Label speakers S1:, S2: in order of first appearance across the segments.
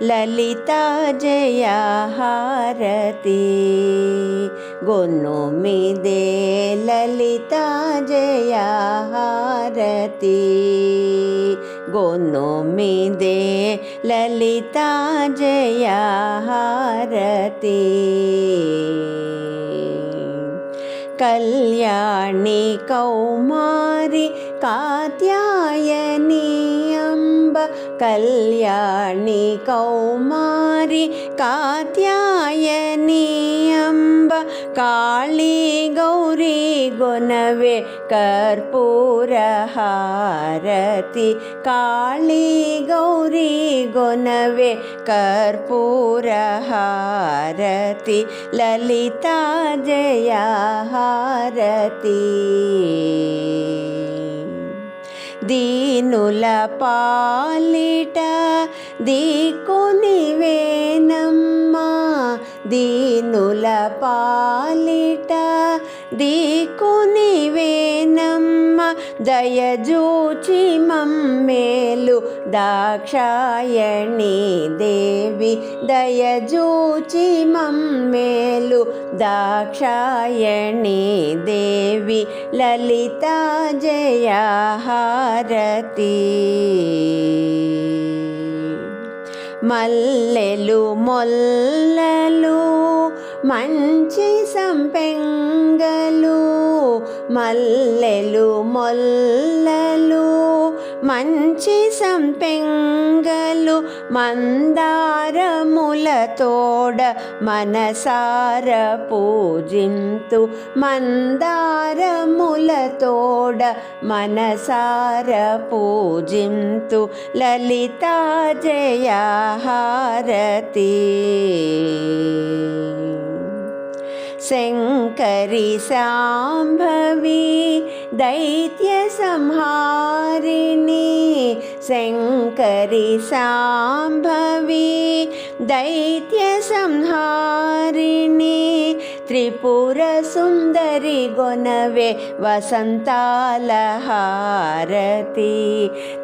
S1: ललिता जया हारती गो मे दे ललिता जया हारती गोनु मेदे ललिता जया हारती कल्याणी कौमारी कात्या கல்யாணி கௌமாரி காத்தியாயனி அம்ப காளி கௌரி குணவே கற்பூரஹாரதி காளி கௌரி குணவே கற்பூரஹாரதி லலிதா ஜயா हारती దీనుల పాలిట దిక్కుని వేనమ్మా దీనుల పాలిట దిక్కుని వేనమ్మ దయజూచి మమ్మేలు దాక్షాయణి దేవి. దయజూచి మమ్మేలు దాక్షాయణి దేవి. లలితా జయ హారతి మల్లెలు మొల్లలు మంచి సంపెంగలు మల్లెలు మొల్లలు మంచి సంపెంగలు మందారములతోడ మనసార పూజింతు. మందారములతోడ మనసార పూజింతు. లలితా జయహారతి. శంకరి సాంభవి దైత్య సంహారిణి శంకరి సాంభవి దైత్య సంహారిణి త్రిపుర సుందరి గొనవే వసంతాల హారతి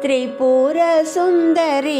S1: త్రిపుర సుందరి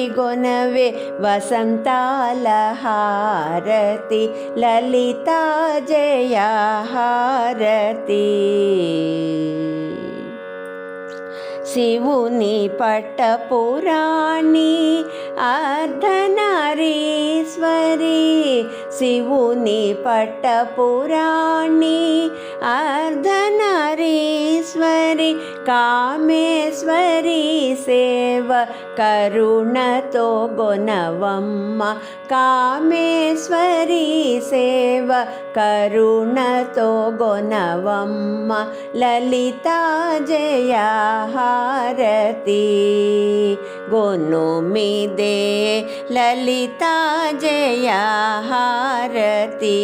S1: శివుని పట్టపురాణి అర్ధనారీశ్వరి. శివుని పట్టపురాణి అర్ధనారీశ్వరి. కామేశ్వరి సేవ కరుణతో గొనవమ్మ కామేశ్వరి సేవ కరుణతో గొనవమ్మ లలితా జయా गोनोमिदे ललिता जया हारती।